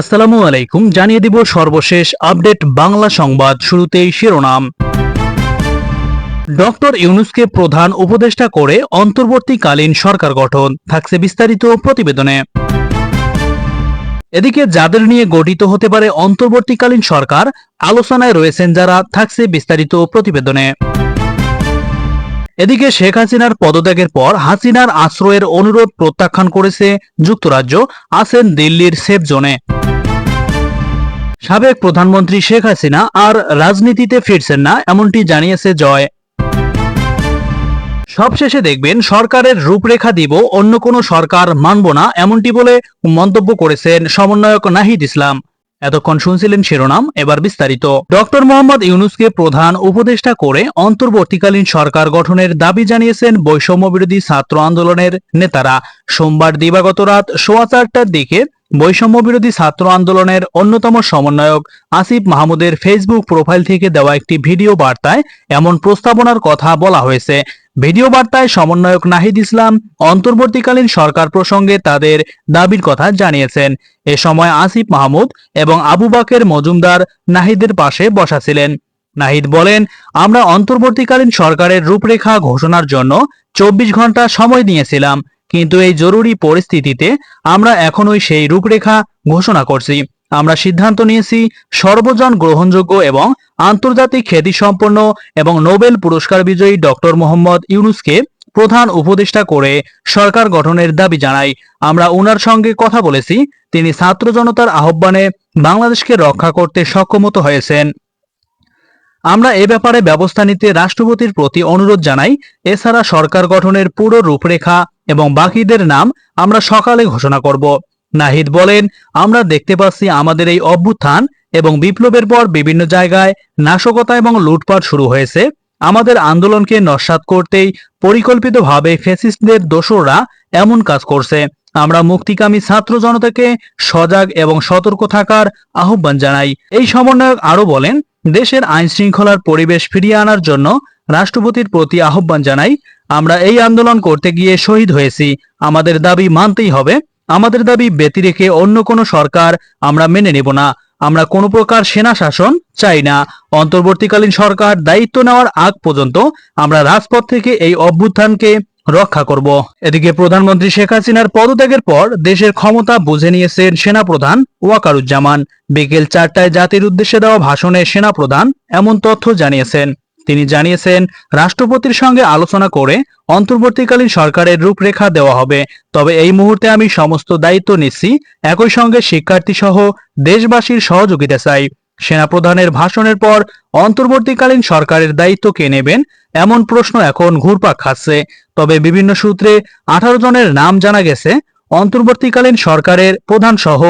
আসসালামু আলাইকুম, জানিয়ে দিব সর্বশেষ আপডেট বাংলা সংবাদ শুরুতেই শিরোনাম। ডক্টর ইউনুসকে প্রধান উপদেষ্টা করে অন্তর্বর্তীকালীন সরকার গঠন, থাকছে বিস্তারিত প্রতিবেদনে। এদিকে যাদের নিয়ে গঠিত হতে পারে অন্তর্বর্তীকালীন সরকার, আলোচনায় রয়েছেন যারা, থাকছে বিস্তারিত প্রতিবেদনে। এদিকে শেখ হাসিনার পদত্যাগের পর হাসিনার আশ্রয়ের অনুরোধ প্রত্যাখ্যান করেছে যুক্তরাজ্য। আছেন দিল্লির সেফ জোনে। সাবেক প্রধানমন্ত্রী শেখ হাসিনা আর রাজনীতিতে ফিরছেন না, এমনটি জানিয়েছে জয়। সবশেষে দেখবেন, সরকারের রূপরেখা দিব, অন্য কোনো সরকার মানব না, এমনটি বলে মন্তব্য করেছেন সমন্বয়ক নাহিদ ইসলাম। এতক্ষণ শুনছিলেন শিরোনাম, এবার বিস্তারিত। ডক্টর মোহাম্মদ ইউনুসকে প্রধান উপদেষ্টা করে অন্তর্বর্তীকালীন সরকার গঠনের দাবি জানিয়েছেন বৈষম্য বিরোধী ছাত্র আন্দোলনের নেতারা। সোমবার দিবাগত রাত সোয়া চারটার দিকে বৈষম্য বিরোধী ছাত্র আন্দোলনের অন্যতম সমন্বয়ক আসিফ মাহমুদের ফেসবুক প্রোফাইল থেকে দেওয়া একটি ভিডিও বার্তায় এমন প্রস্তাবনার কথা বলা হয়েছে। ভিডিও বার্তায় সমন্বয়ক নাহিদ ইসলাম অন্তর্বর্তীকালীন সরকার প্রসঙ্গে তাদের দাবির কথা জানিয়েছেন। এ সময় আসিফ মাহমুদ এবং আবু বাকের মজুমদার নাহিদের পাশে বসা ছিলেন। নাহিদ বলেন, আমরা অন্তর্বর্তীকালীন সরকারের রূপরেখা ঘোষণার জন্য চব্বিশ ঘণ্টা সময় নিয়েছিলাম। কিন্তু এই জরুরি পরিস্থিতিতে আমরা এখনোই সেই রূপরেখা ঘোষণা করছি। আমরা সিদ্ধান্ত নিয়েছি সর্বজন গ্রহণযোগ্য এবং আন্তর্জাতিক খ্যাতিসম্পন্ন এবং নোবেল পুরস্কার বিজয়ী ডক্টর মোহাম্মদ ইউনুসকে প্রধান উপদেষ্টা করে সরকার গঠনের দাবি জানাই। আমরা ওনার সঙ্গে কথা বলেছি। তিনি ছাত্র জনতার আহ্বানে বাংলাদেশকে রক্ষা করতে সক্ষমত হয়েছেন। আমরা এ ব্যাপারে ব্যবস্থা নিতে রাষ্ট্রপতির প্রতি অনুরোধ জানাই। এছাড়া সরকার গঠনের পুরো রূপরেখা এবং বাকিদের নাম আমরা সকালে ঘোষণা করব। নাহিদ বলেন, আমরা দেখতে পাচ্ছি আমাদের এই অভ্যুত্থান এবং বিপ্লবের পর বিভিন্ন জায়গায় নাশকতা এবং লুটপাট শুরু হয়েছে। আমাদের আন্দোলনকে নস্বাত করতেই পরিকল্পিতভাবে ফ্যাসিস্টদের দোসররা এমন কাজ করছে। আমরা মুক্তিকামী ছাত্র জনতাকে সজাগ এবং সতর্ক থাকার আহ্বান জানাই। এই সমন্বয়ক আরও বলেন, দেশের আইন শৃঙ্খলার পরিবেশ ফিরিয়ে আনার জন্য রাষ্ট্রপতির প্রতি আহ্বান জানাই, আমরা এই আন্দোলন করতে গিয়ে শহীদ হয়েছি। আমাদের দাবি মানতেই হবে। আমাদের দাবি ব্যতি রেখে অন্য কোনো সরকার আমরা মেনে নেব না। আমরা কোনো প্রকার সেনা শাসন চাই না। অন্তর্বর্তীকালীন সরকার দায়িত্ব নেওয়ার আগ পর্যন্ত আমরা রাজপথ থেকে এই অভ্যুত্থানকে রক্ষা করব। এদিকে প্রধানমন্ত্রী শেখ হাসিনার পদত্যাগের পর দেশের ক্ষমতা বুঝে নিয়েছেন সেনাপ্রধান ওয়াকারুজ্জামান। বিকেল চারটায় জাতির উদ্দেশ্যে দেওয়া ভাষণে সেনাপ্রধান এমন তথ্য জানিয়েছেন। তিনি জানিয়েছেন, রাষ্ট্রপতির সঙ্গে আলোচনা করে অন্তর্বর্তীকালীন সরকারের রূপরেখা দেওয়া হবে। তবে এই মুহূর্তে আমি সমস্ত দায়িত্ব নিচ্ছি। একই সঙ্গে শিক্ষার্থী সহ দেশবাসীর সহযোগিতা চাই। সেনাপ্রধানের ভাষণের পর অন্তর্বর্তীকালীন সরকারের দায়িত্ব কে নেবেন, এমন প্রশ্ন এখন ঘুরপাক খাচ্ছে। তবে বিভিন্ন সূত্রে আঠারো জনের নাম জানা গেছে। অন্তর্বর্তীকালীন সরকারের প্রধান সহ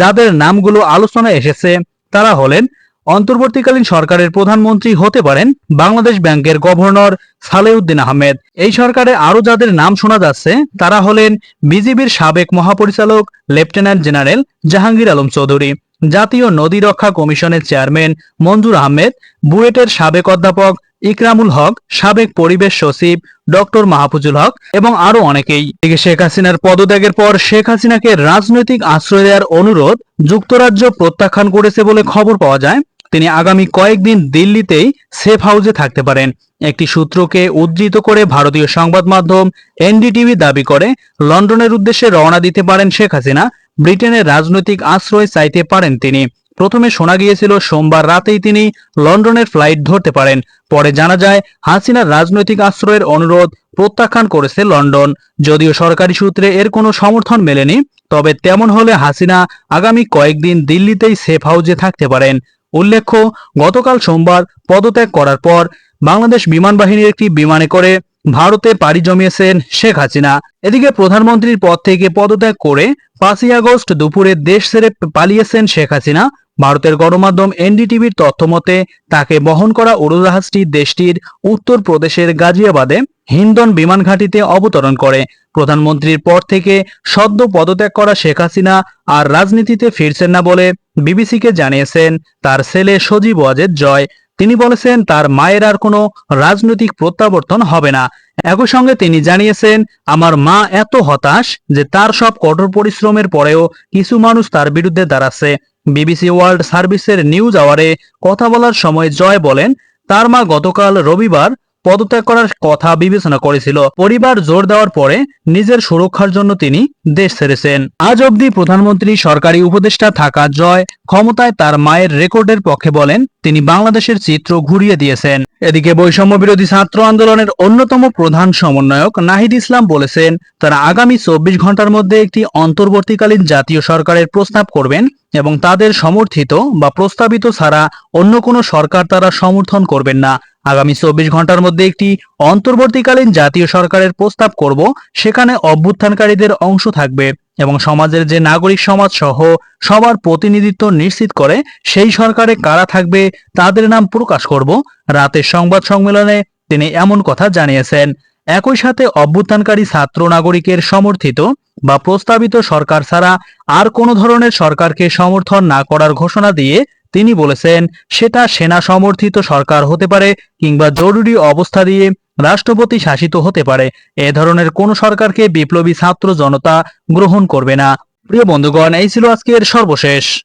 যাদের নামগুলো আলোচনায় এসেছে, তারা হলেন অন্তর্বর্তীকালীন সরকারের প্রধানমন্ত্রী হতে পারেন বাংলাদেশ ব্যাংকের গভর্নর সালেউদ্দিন আহমেদ। এই সরকারে আরও যাদের নাম শোনা যাচ্ছে, তারা হলেন বিজিবির সাবেক মহাপরিচালক, লেফটেন্যান্ট জেনারেল জাহাঙ্গীর আলম চৌধুরী, জাতীয় নদী রক্ষা কমিশনের চেয়ারম্যান মঞ্জুর আহমেদ, বুয়েটের সাবেক অধ্যাপক ইকরামুল হক, সাবেক পরিবেশ সচিব ডক্টর মাহফুজুল হক এবং আরও অনেকেই। শেখ হাসিনার পদত্যাগের পর শেখ হাসিনাকে রাজনৈতিক আশ্রয় দেওয়ার অনুরোধ যুক্তরাজ্য প্রত্যাখ্যান করেছে বলে খবর পাওয়া যায়। তিনি আগামী কয়েকদিন দিল্লিতেই সেফ হাউসে থাকতে পারেন। একটি সূত্রকে উদ্ধৃত করে ভারতীয় সংবাদ মাধ্যম এনডিটিভি দাবি করে, লন্ডনের উদ্দেশ্যে রওনা দিতে পারেন শেখ হাসিনা, ব্রিটেনের রাজনৈতিক আশ্রয় চাইতে পারেন তিনি। প্রথমে শোনা গিয়েছিল, সোমবার রাতেই তিনি লন্ডনের ফ্লাইট ধরতে পারেন। পরে জানা যায়, হাসিনার রাজনৈতিক আশ্রয়ের অনুরোধ প্রত্যাখ্যান করেছে লন্ডন। যদিও সরকারি সূত্রে এর কোনো সমর্থন মেলেনি, তবে তেমন হলে হাসিনা আগামী কয়েকদিন দিল্লিতেই সেফ হাউসে থাকতে পারেন। উল্লেখ্য, গতকাল সোমবার পদত্যাগ করার পর বাংলাদেশ বিমান বাহিনীর একটি বিমানে করে ভারতে পাড়ি জমিয়েছেন শেখ হাসিনা। এদিকে প্রধানমন্ত্রীর পদ থেকে পদত্যাগ করে পাঁচই আগস্ট দুপুরে দেশ ছেড়ে পালিয়েছেন শেখ হাসিনা। ভারতের গণমাধ্যম এনডিটিভির তথ্য মতে তাকে বহন করা উড়োজাহাজটি দেশটির উত্তর প্রদেশের গাজিয়াবাদে হিন্দন বিমান ঘাঁটিতে অবতরণ করে। প্রধানমন্ত্রীর পর থেকে সদ্য পদত্যাগ করা শেখ হাসিনা আর রাজনীতিতে ফিরছেন না বলে বিবিসিকে জানিয়েছেন। তার ছেলে সজীব ওয়াজেদ জয়। তিনি বলেছেন, তার মায়ের আর কোনো রাজনৈতিক প্রত্যাবর্তন হবে না। একই সঙ্গে তিনি জানিয়েছেন, আমার মা এত হতাশ যে তার সব কঠোর পরিশ্রমের পরেও কিছু মানুষ তার বিরুদ্ধে দাঁড়াচ্ছে। বিবিসি ওয়ার্ল্ড সার্ভিসের নিউজ আওয়ারে কথা বলার সময় জয় বলেন, তার মা গতকাল রবিবার পদত্যাগ করার কথা বিবেচনা করেছিল। পরিবার জোর দেওয়ার পরে নিজের সুরক্ষার জন্য তিনি দেশ ছেড়েছেন। আজ অবধি প্রধানমন্ত্রী, সরকারি উপদেষ্টা থাকা জয় ক্ষমতায় তার মায়ের রেকর্ডের পক্ষে বলেন, তিনি বাংলাদেশের চিত্র ঘুরিয়ে দিয়েছেন। এদিকে বৈষম্য বিরোধী ছাত্র আন্দোলনের অন্যতম প্রধান সমন্বয়ক নাহিদ ইসলাম বলেছেন, তারা আগামী চব্বিশ ঘণ্টার মধ্যে একটি অন্তর্বর্তীকালীন জাতীয় সরকারের প্রস্তাব করবেন এবং তাদের সমর্থিত বা প্রস্তাবিত ছাড়া অন্য কোনো সরকার তারা সমর্থন করবেন না। আগামী চব্বিশ ঘণ্টার মধ্যে একটি অন্তর্বর্তীকালীন জাতীয় সরকারের প্রস্তাব করব, সেখানে অভ্যুত্থানকারীদের অংশ থাকবে এবং সমাজের যে নাগরিক সমাজ সহ সবার প্রতিনিধিত্ব নিশ্চিত করে সেই সরকারে কারা থাকবে তাদের নাম প্রকাশ করব। রাতের সংবাদ সম্মেলনে তিনি এমন কথা জানিয়েছেন, একই সাথে অভ্যুত্থানকারী ছাত্র নাগরিকের সমর্থিত বা প্রস্তাবিত সরকার ছাড়া আর কোনো ধরনের সরকারকে সমর্থন না করার ঘোষণা দিয়ে তিনি বলেছেন, সেটা সেনা সমর্থিত সরকার হতে পারে কিংবা জরুরি অবস্থা দিয়ে রাষ্ট্রপতি শাসিত হতে পারে। এ ধরনের কোন সরকারকে বিপ্লবী ছাত্র জনতা গ্রহণ করবে না। প্রিয় বন্ধুগণ, এই ছিল আজকের সর্বশেষ।